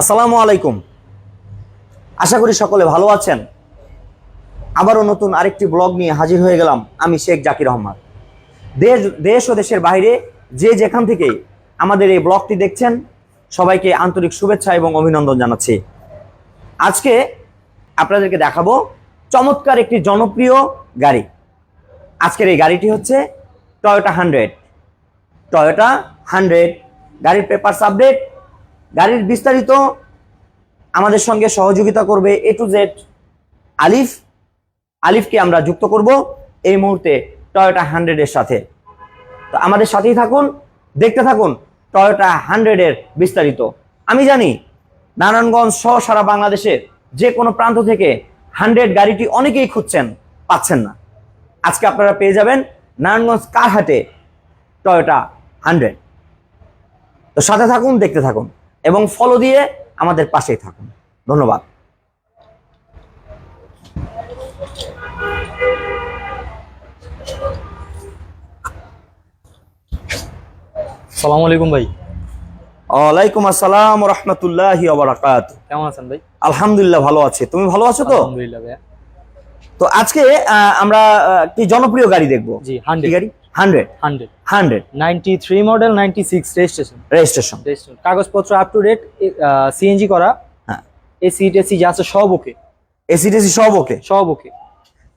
আসসালামু আলাইকুম। আশা করি সকলে ভালো আছেন। আবারও নতুন আরেকটি ব্লগ নিয়ে হাজির হয়ে গেলাম আমি শেখ জাকির রহমান দেশ দেশ ও দেশের বাইরে যে যেখান থেকে আমাদের এই ব্লগটি দেখছেন, সবাইকে আন্তরিক শুভেচ্ছা এবং অভিনন্দন জানাচ্ছি। আজকে আপনাদেরকে দেখাবো চমৎকার একটি জনপ্রিয় গাড়ি। আজকের এই গাড়িটি হচ্ছে টয়োটা হান্ড্রেড টয়োটা হান্ড্রেড গাড়ির পেপার আপডেট গাড়ির বিস্তারিত আমাদের সঙ্গে সহযোগিতা করবে এ টু জেড আলিফ। আলিফকে আমরা যুক্ত করব এই মুহূর্তে টয়োটা হান্ড্রেডের সাথে। তো আমাদের সাথেই থাকুন, দেখতে থাকুন টয়োটা হান্ড্রেডের বিস্তারিত। আমি জানি নারায়ণগঞ্জ সহ সারা বাংলাদেশের যে কোনো প্রান্ত থেকে হান্ড্রেড গাড়িটি অনেকেই খুঁজছেন, পাচ্ছেন না। আজকে আপনারা পেয়ে যাবেন নারায়ণগঞ্জ কারহাটে টয়োটা হান্ড্রেড তো সাথে থাকুন, দেখতে থাকুন। এবং ফলো দিয়ে আমাদের পাশেই থাকুন। ধন্যবাদ। সালাম আলাইকুম ভাই। ওয়ালাইকুম আসসালাম রহমতুল্লাহ বারাকাত কেমন আছেন ভাই? আলহামদুলিল্লাহ ভালো আছে। তুমি ভালো আছো তো? আলহামদুলিল্লাহ ভাইয়া। তো আজকে আহ, আমরা একটি জনপ্রিয় গাড়ি দেখব? জি কি হান্ড্রেড গাড়ি? Hundred? Hundred. Hundred? Ninety three model ninety six registration. Registration. Registration. কাগজপত্র আপ টু ডেট সিএনজি করা। হ্যাঁ। এসি টেসি যা আছে সব ওকে। এসি টেসি সব ওকে? সব ওকে।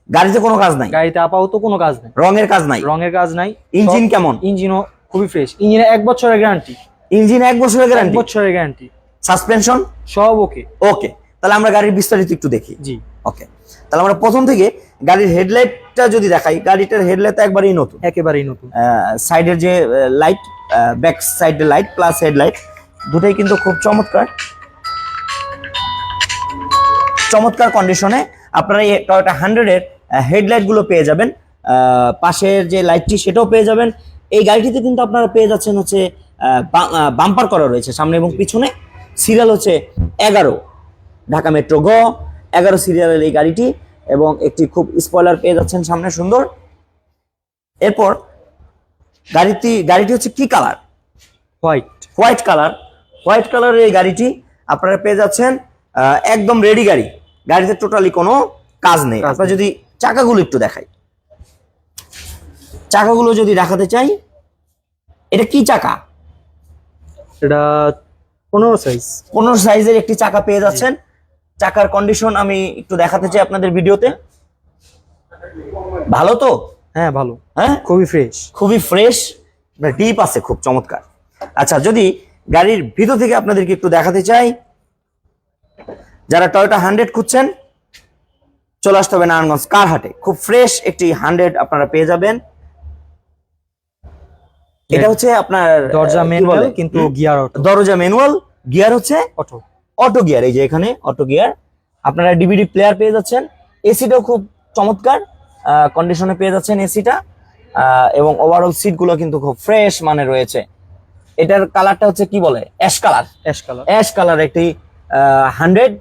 গাড়িতে কোনো কাজ নাই? গাড়িতে আপাতত কোনো কাজ নেই। রঙের কাজ নাই? রঙের কাজ নাই। ইঞ্জিন কেমন? ইঞ্জিনও খুবই ফ্রেশ ইঞ্জিনে এক বছরের গ্যারান্টি ইঞ্জিন এক বছরের গ্যারান্টি বছরের গ্যারান্টি সাসপেনশন সব ওকে। ওকে। তাহলে আমরা গাড়ির বিস্তারিত একটু দেখি। জি। ওকে। তাহলে আমরা প্রথম থেকে গাড়ির হেডলাইটটা যদি দেখাই গাড়িটার হেডলাইট তো একবারেই নতুন। একেবারেই নতুন। সাইডের যে লাইট ব্যাক সাইডের লাইট প্লাস হেডলাইট দুটোই কিন্তু খুব চমৎকার। চমৎকার কন্ডিশনে আপনারা এই টয়োটা হান্ড্রেডের হেডলাইটগুলো পেয়ে যাবেন। পাশের যে লাইটটি সেটাও পেয়ে যাবেন। এই গাড়িটিতে কিন্তু আপনারা পেয়ে যাচ্ছেন হচ্ছে বাম্পার করা রয়েছে সামনে এবং পিছনে। সিরিয়াল হচ্ছে এগারো। ঢাকা মেট্রো গ এগারো সিরিয়ালের এই গাড়িটি এবং একটি খুব স্পয়লার পেয়ে যাচ্ছেন সামনে সুন্দর। এরপর গাড়িটি গাড়িটি হচ্ছে কি colour white white colour white কালারের এই গাড়িটি আপনারা পেয়ে যাচ্ছেন একদম রেডি গাড়ি। গাড়িতে টোটালি কোনো কাজ নেই। আপনারা যদি চাকাগুলো একটু দেখাই। চাকাগুলো যদি দেখাতে চাই এটা কি চাকা? এটা পনেরো সাইজ পনেরো সাইজের একটি চাকা পেয়ে যাচ্ছেন। চাকার কন্ডিশন আমি একটু দেখাতে চাই আপনাদের ভিডিওতে। ভালো তো? হ্যাঁ ভালো। হ্যাঁ? খুবই ফ্রেশ খুবই ফ্রেশ ডিপ আছে খুব চমৎকার। আচ্ছা যদি গাড়ির ভিতর থেকে আপনাদেরকে একটু দেখাতে চাই যারা টয়োটা হান্ড্রেড খুঁজছেন চলে আসতে হবে নারায়ণগঞ্জ কার হাটে খুব ফ্রেশ একটি হান্ড্রেড আপনারা পেয়ে যাবেন। এটা হচ্ছে আপনার দরজা ম্যানুয়াল কিন্তু গিয়ার অটো দরজা ম্যানুয়াল গিয়ার হচ্ছে অটো অটো গিয়ার এই যে এখানে অটো গিয়ার। আপনারা ডিভিডি প্লেয়ার পেয়ে যাচ্ছেন। এসিটাও খুব চমৎকার কন্ডিশনে পেয়ে যাচ্ছেন এসিটা এবং ওভারঅল সিটগুলো কিন্তু খুব ফ্রেশ মানে রয়েছে। এটার কালারটা হচ্ছে কি বলে? Ash colour ash colour ash colour একটি হান্ড্রেড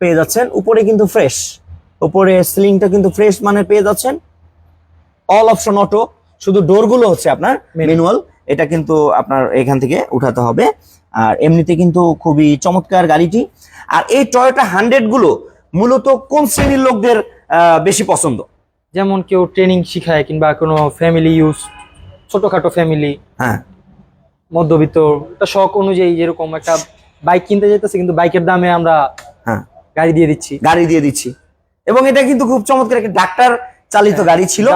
পেয়ে যাচ্ছেন। উপরে কিন্তু ফ্রেশ উপরে সিলিংটা কিন্তু ফ্রেশ মানে পেয়ে যাচ্ছেন। অল অপশন অটো শুধু ডোরগুলো হচ্ছে আপনার. ম্যানুয়াল এটা কিন্তু আপনার এখান থেকে উঠাতে হবে। আর এমনিতে কিন্তু খুবই চমৎকার গাড়িটি। আর এই টয়োটা হান্ড্রেডগুলো মূলত কোন শ্রেণির লোকদের বেশি পছন্দ? যেমন কেউ ট্রেনিং শিখায় কিংবা কোনো ফ্যামিলি ইউজ ছোটখাটো ফ্যামিলি হ্যাঁ। মধ্যবিত্ত শখ অনুযায়ী যেরকম একটা বাইক কিনতে যেতেছে কিন্তু বাইকের দামে আমরা হ্যাঁ। গাড়ি দিয়ে দিচ্ছি। গাড়ি দিয়ে দিচ্ছি। এবং এটা কিন্তু খুব চমৎকার একটা ডাক্তার চালিত গাড়ি ছিল।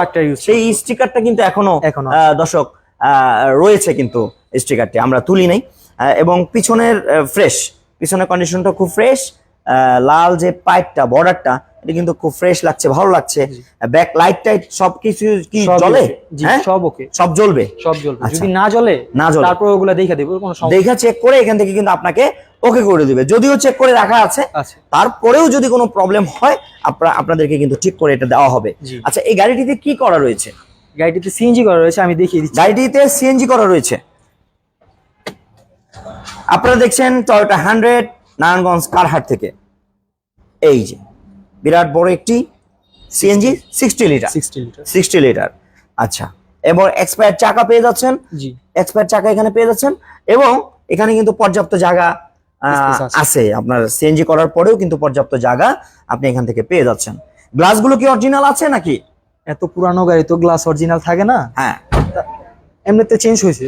সেই স্টিকারটা কিন্তু এখনও এখনও দর্শক রয়েছে কিন্তু স্টিকারটি আমরা তুলি নাই। এবং পিছনের ফ্রেশ পিছনের কন্ডিশনটা খুব ফ্রেশ লাল যে পাইপটা বর্ডারটা এটা কিন্তু খুব ফ্রেশ লাগছে ভালো লাগছে। ব্যাক লাইট টাইট সবকিছু কি জ্বলে? হ্যাঁ? সব ওকে। সব জ্বলবে? সব জ্বলবে। আচ্ছা। যদি না জ্বলে না জ্বলে। তারপর ওগুলা দেখে দেবো কোনো সমস্যা দেখা চেক করে এখান থেকে কিন্তু আপনাকে ওকে করে দিবে। যদিও চেক করে রাখা আছে আছে। তারপরেও যদি কোনো প্রবলেম হয় আপনারা আপনাদেরকে কিন্তু ঠিক করে এটা দেওয়া হবে। আচ্ছা এই গাড়িটিতে কি করা রয়েছে? গাড়িটিতে সিএনজি করা রয়েছে আমি দেখিয়ে দিচ্ছি। গাড়িটিতে সিএনজি করা রয়েছে? আপনারা দেখছেন টয়োটা হান্ড্রেড নারায়ণগঞ্জ কারহাট থেকে। এই যে বিরাট বড় একটি CNG sixty litre sixty litre আচ্ছা এবং এক্সপায়ার চাকা পেয়ে যাচ্ছেন। এক্সপায়ার চাকা এখানে পেয়ে যাচ্ছেন এবং এখানে কিন্তু পর্যাপ্ত জায়গা। আছে। আপনার সিএনজি করার পরেও কিন্তু পর্যাপ্ত জায়গা আপনি এখান থেকে পেয়ে যাচ্ছেন। গ্লাসগুলো কি অরিজিনাল আছে নাকি? এত পুরানো গাড়ি তো গ্লাস অরিজিনাল থাকে না। হ্যাঁ। এমনিতে চেঞ্জ হয়েছে।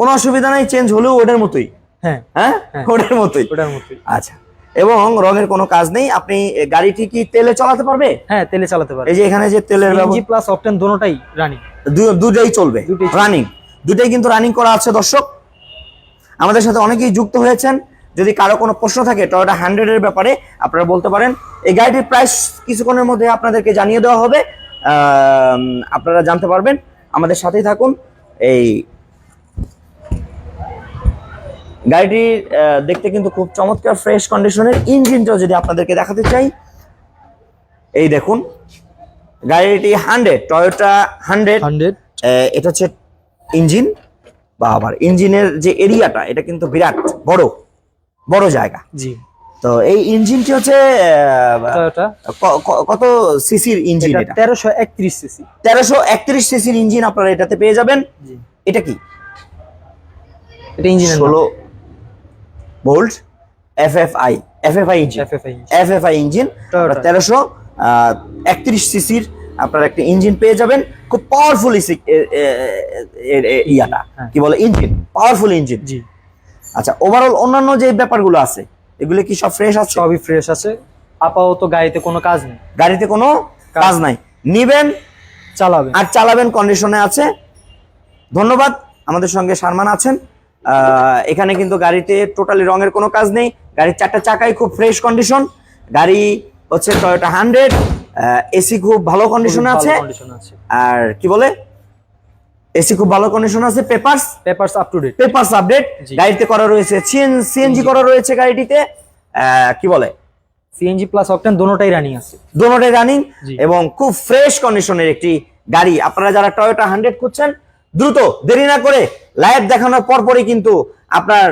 কোনো অসুবিধা নাই চেঞ্জ হলেও ওটার মতোই। হ্যাঁ। হ্যাঁ? হ্যাঁ। ওটার মতোই। ওটার মতোই। আচ্ছা। এবং রঙের কোনো কাজ নেই আপনি গাড়িটি কি তেলে চালাতে পারবে? হ্যাঁ তেলে চালাতে পারে এই যে এখানে যে তেলের সিএনজি প্লাস অকটেন দোনোটাই রানিং দুটোই চলবে। রানিং দুটাই কিন্তু রানিং করা আছে দর্শক। আমাদের সাথে অনেকেই যুক্ত হয়েছেন। যদি কারও কোনো প্রশ্ন থাকে টয়োটা হান্ড্রেড এর ব্যাপারে আপনারা বলতে পারেন। এই গাড়িটির প্রাইস কিছুক্ষণের মধ্যে আপনাদেরকে জানিয়ে দেওয়া হবে। আপনারা জানতে পারবেন। আমাদের সাথেই থাকুন। এই গাড়িটি দেখতে কিন্তু খুব চমৎকার ফ্রেশ কন্ডিশনের ইঞ্জিনটাও যদি আপনাদেরকে দেখাতে চাই। এই দেখুন গাড়িটি হান্ড্রেড টয়োটা হান্ড্রেড। হান্ড্রেড। এটা হচ্ছে ইঞ্জিন। বা আবার ইঞ্জিনের যে এরিয়াটা এটা কিন্তু বিরাট বড় বড় জায়গা। জি। তো এই ইঞ্জিনটি হচ্ছে কত সিসির ইঞ্জিন এটা তেরোশো একত্রিশ সিসি। তেরোশো একত্রিশ সিসির ইঞ্জিন আপনারা এটাতে পেয়ে যাবেন। এটা কি? এটা ইঞ্জিনের ষোলো volt F F I F F I engine FFI F F I engine. তেরোশো একত্রিশ সিসির আপনার একটা ইঞ্জিন পেয়ে যাবেন। খুব পাওয়ারফুল ইয়াটা। হ্যাঁ। কি বলে? ইঞ্জিন পাওয়ারফুল ইঞ্জিন জি। আচ্ছা ওভারঅল অন্যান্য যে ব্যাপারগুলো আছে এগুলো কি সব ফ্রেশ আছে? সবই ফ্রেশ আছে। আপাতত গাড়িতে কোনো কাজ নেই। গাড়িতে কোনো কাজ নাই। নিবেন চালাবেন। আর চালাবেন কন্ডিশনে আছে। ধন্যবাদ। আমাদের সঙ্গে সারমান আছেন। এখানে কিন্তু গাড়িতে টোটালি রঙের কোনো কাজ নেই। গাড়ির চারটা চাকাই খুব ফ্রেশ কন্ডিশন গাড়ি হচ্ছে টয়োটা হান্ড্রেড এসি খুব ভালো কন্ডিশনে আছে। আর কি বলে? এসি খুব ভালো কন্ডিশন আছে। Papers papers up to date papers update গাড়িতে করা রয়েছে সিএনজি করা রয়েছে গাড়িটিতে। আহ, কি বলে? সিএনজি প্লাস অকটেন দোনোটাই রানিং আছে। দোনোটাই রানিং এবং খুব ফ্রেশ কন্ডিশনের একটি গাড়ি। আপনারা যারা টয়োটা হান্ড্রেড খুঁজছেন দ্রুত দেরি না করে লাইভ দেখানোর পর পরই কিন্তু আপনার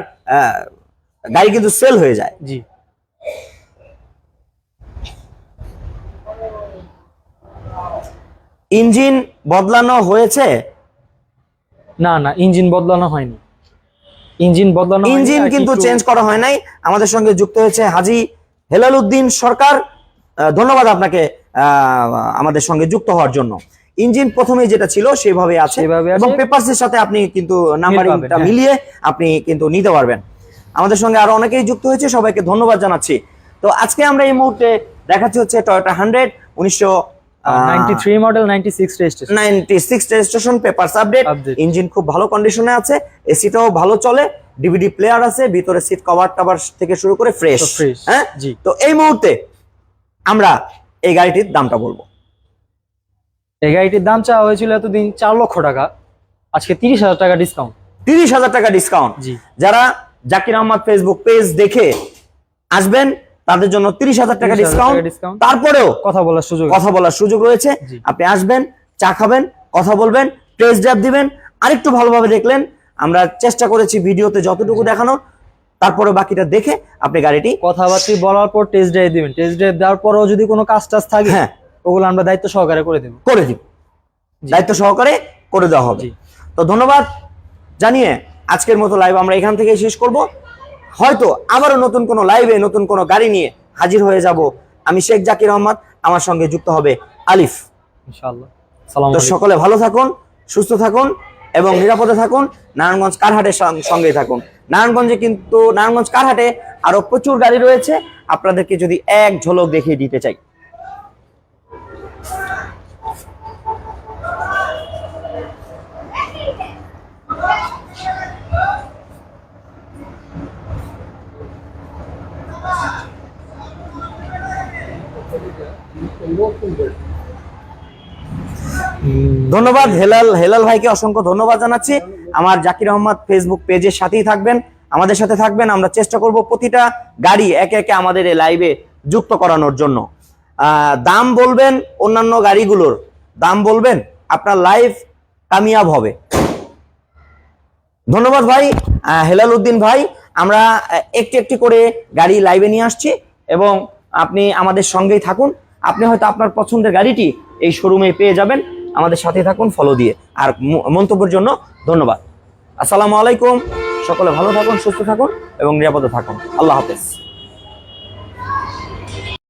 গাড়ি কিন্তু সেল হয়ে যায়। জি। ইঞ্জিন বদলানো হয়েছে? না না ইঞ্জিন বদলানো হয়নি। ইঞ্জিন বদলানো ইঞ্জিন কিন্তু চেঞ্জ করা হয় নাই। আমাদের সঙ্গে যুক্ত হয়েছে হাজি হেলাল উদ্দিন সরকার ধন্যবাদ আপনাকে আহ, আমাদের সঙ্গে যুক্ত হওয়ার জন্য। ইঞ্জিন প্রথমে যেটা ছিল সেভাবে আছে। এবং পেপারসের সাথে আপনি কিন্তু নাম্বারিংটা হ্যাঁ। মিলিয়ে আপনি কিন্তু নিতে পারবেন। আমাদের সঙ্গে আরও অনেকেই যুক্ত হয়েছে সবাইকে ধন্যবাদ জানাচ্ছি। তো আজকে আমরা এই মুহূর্তে দেখাচ্ছি হচ্ছে টয়োটা হান্ড্রেড উনিশশো ninety three model ninety six registration ninety six registration papers update engine খুব ভালো কন্ডিশনে আছে এসিটাও ভালো চলে ডিভিডি প্লেয়ার আছে ভিতরে সিট কভার টাভার থেকে শুরু করে ফ্রেশ হ্যাঁ? জি। তো এই মুহূর্তে আমরা এই গাড়িটির দামটা বলব। এই গাড়িটির দাম চাওয়া হয়েছিল এতদিন চার লক্ষ টাকা। আজকে তিরিশ হাজার টাকা ডিসকাউন্ট তিরিশ হাজার টাকা ডিসকাউন্ট জি। যারা জাকির আহমদ ফেসবুক পেজ দেখে আসবেন তাদের জন্য তিরিশ হাজার টাকা 30,000 টাকা ডিসকাউন্ট তারপরেও কথা বলার সুযোগ কথা বলার সুযোগ রয়েছে। আপনি আসবেন চা খাবেন কথা বলবেন টেস্ট ড্রাইভ দিবেন আরেকটু ভালোভাবে দেখলেন। আমরা চেষ্টা করেছি ভিডিওতে যতটুকু দেখানো তারপরে বাকিটা দেখে আপনি গাড়িটি কথাবার্তা বলার পর টেস্ট ড্রাইভ দিবেন। টেস্ট ড্রাইভ দেওয়ার পরেও যদি কোনো কাজ টাজ থাকে হ্যাঁ। ওগুলো আমরা দায়িত্ব সহকারে করে দেবো। করে দিব। দায়িত্ব সহকারে করে দেওয়া হবে। তো ধন্যবাদ জানিয়ে আজকের মতো লাইভ আমরা এখান থেকে শেষ করব। হয়তো আবারও নতুন কোনো লাইভে নতুন কোনো গাড়ি নিয়ে হাজির হয়ে যাব। আমি শেখ জাকির আহমদ আমার সঙ্গে যুক্ত হবে আলিফ। ইনশাআল্লাহ। তো সকলে ভালো থাকুন সুস্থ থাকুন এবং নিরাপদে থাকুন। নারায়ণগঞ্জ কারহাটের সঙ্গেই থাকুন। নারায়ণগঞ্জে কিন্তু নারায়ণগঞ্জ কারহাটে আরও প্রচুর গাড়ি রয়েছে। আপনাদেরকে যদি এক ঝলক দেখিয়ে দিতে চাই। ধন্যবাদ, হেলাল হেলাল ভাইকে অসংখ্য ধন্যবাদ জানাচ্ছি। আমার জাকির আহমদ ফেসবুক পেজের সাথেই থাকবেন। আমাদের সাথে থাকবেন, আমরা চেষ্টা করব প্রতিটা গাড়ি একে একে আমাদের এই লাইভে যুক্ত করানোর জন্য। দাম বলবেন অন্যান্য গাড়িগুলোর। দাম বলবেন, আপনার লাইভ কামিয়াব হবে। ধন্যবাদ ভাই হেলাল উদ্দিন ভাই, আমরা একটি একটি করে গাড়ি লাইভে নিয়ে আসছি এবং আপনি আমাদের সঙ্গেই থাকুন। আপনি হয়তো আপনার পছন্দের গাড়িটি এই শোরুমে পেয়ে যাবেন। আমাদের সাথে থাকুন ফলো দিয়ে। আর মন্তব্যের জন্য ধন্যবাদ। আসসালামু আলাইকুম। সকলে ভালো থাকুন, সুস্থ থাকুন এবং নিরাপদে থাকুন। আল্লাহ হাফেজ।